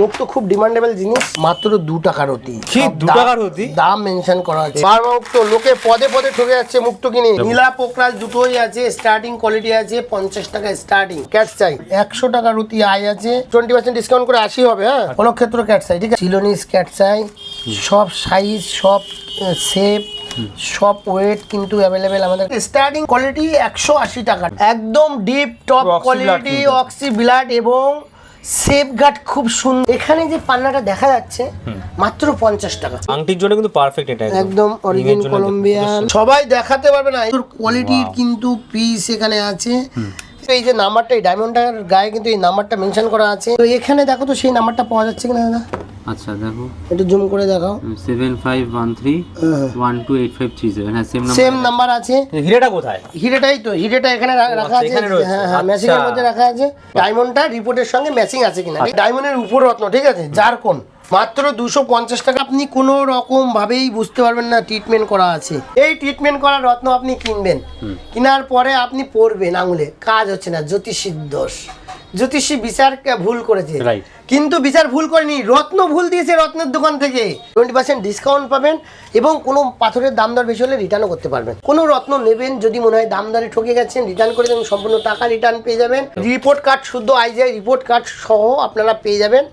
মুক্ত খুব ডিমান্ডেবল জিনিস। মাত্র দু টাকার অতি কি? দু টাকার অতি? দাম মেনশন করা আছে বারবার মুক্ত লোকে পদে পদে ঠকে যাচ্ছে মুক্ত কিনে নীলা পোকরাজ দুটোই আছে স্টার্টিং কোয়ালিটি আছে পঞ্চাশ টাকা স্টার্টিং ক্যাট চাই। একশো টাকার অতি আয় আছে টোয়েন্টি পার্সেন্ট ডিসকাউন্ট করে আশি হবে হ্যাঁ? কোনো ক্ষেত্রে ক্যাট চাই ঠিক আছে? চিলোনিস ক্যাট চাই সব সাইজ সব শেপ সব ওয়েট কিন্তু অ্যাভেলেবেল আমাদের। স্টার্টিং কোয়ালিটি একশো আশি টাকা। একদম tip top quality oxy blood এবং সেফগার্ড খুব সুন্দর। এখানে যে পান্নাটা দেখা যাচ্ছে মাত্র পঞ্চাশ টাকা। আংটির জন্য কিন্তু পারফেক্ট এটা একদম। অরিজিন কলম্বিয়ান সবাই দেখাতে পারবে না। কোয়ালিটির কিন্তু পিস এখানে আছে। তো এই যে নাম্বারটা এই ডায়মন্ডটার গায়ে কিন্তু এই নাম্বারটা মেনশন করা আছে। তো এখানে দেখো তো সেই নাম্বারটা পাওয়া যাচ্ছে কিনা দাদা? আচ্ছা দেখো। একটু জুম করে দেখাও। Seven five one three one two eight five three seven হ্যাঁ সেম সেম নাম্বার নাম্বার আছে। হিরেটা কোথায়? হিরেটাই তো হিরেটা এখানে রাখা আচ্ছা, আছে। হ্যাঁ হ্যাঁ আচ্ছা। ম্যাচিং এর মধ্যে রাখা আছে। ডায়মন্ডটা রিপোর্টের সঙ্গে ম্যাচিং আছে কিনা। আচ্ছা। ডায়মন্ডের উপর রত্ন ঠিক আছে? যার কোন মাত্র দুশো পঞ্চাশ টাকা। আপনি কোনো রকম ভাবেই বুঝতে পারবেন না ট্রিটমেন্ট করা আছে। এই ট্রিটমেন্ট করা রত্ন আপনি কিনবেন। কেনার পরে আপনি পড়বেন আঙুলে। কাজ হচ্ছে না জ্যোতিষীর দোষ। জ্যোতিষী বিচার ভুল করেছে. কিন্তু বিচার ভুল করেনি রত্ন ভুল দিয়েছে রত্নের দোকান থেকে। টোয়েন্টি পার্সেন্ট ডিসকাউন্ট পাবেন এবং কোনো পাথরের দাম দর বেশি হলে রিটার্নও করতে পারবেন। কোনো রত্ন নেবেন যদি মনে হয় দাম দরে ঠকে গেছেন রিটার্ন করে দেবেন সম্পূর্ণ টাকা রিটার্ন পেয়ে যাবেন। রিপোর্ট কার্ড শুদ্ধ আইজিআই রিপোর্ট কার্ড সহ আপনারা পেয়ে যাবেন।